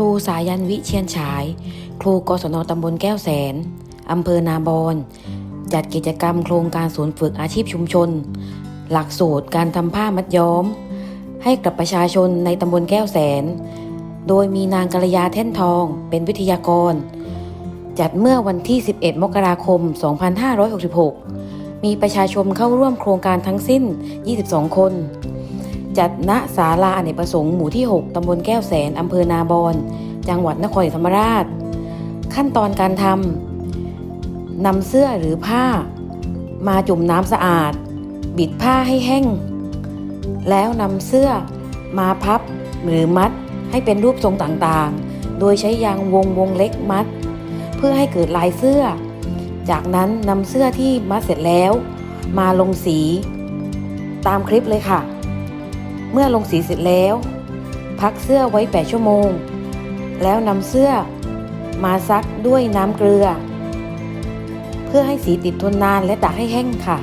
รูสายันวิเชียนฉาย ครูกศนตำบลแก้วแสน อำเภอนาบอนจัดกิจกรรมโครงการศูนย์ฝึกอาชีพชุมชน หลักสูตรการทำผ้ามัดย้อม ให้กับประชาชนในตำบลแก้วแสน โดยมีนางกัลยาแท่นทองเป็นวิทยากร จัดเมื่อวันที่ 11 มกราคม 2566 มีประชาชนเข้าร่วมโครงการทั้งสิ้น 22 คน จัดณศาลาอเนกประสงค์หมู่ที่ 6 ตำบลแก้วแสน อำเภอนาบอน จังหวัดนครศรีธรรมราช ขั้นตอนการทำนำเสื้อหรือผ้า มาจุ่มน้ำสะอาด บิดผ้าให้แห้ง แล้วนำเสื้อมาพับหรือมัดให้เป็นรูปทรงต่างๆ โดยใช้ยางวงวงเล็กมัด เพื่อให้เกิดลายเสื้อ จากนั้นนำเสื้อที่มัดเสร็จแล้ว มาลงสี ตามคลิปเลยค่ะ เมื่อลงสีเสร็จแล้ว พักเสื้อไว้ 8 ชั่วโมง แล้วนำเสื้อมาซักด้วยน้ำเกลือ เพื่อให้สีติดทนนานและตากให้แห้งค่ะ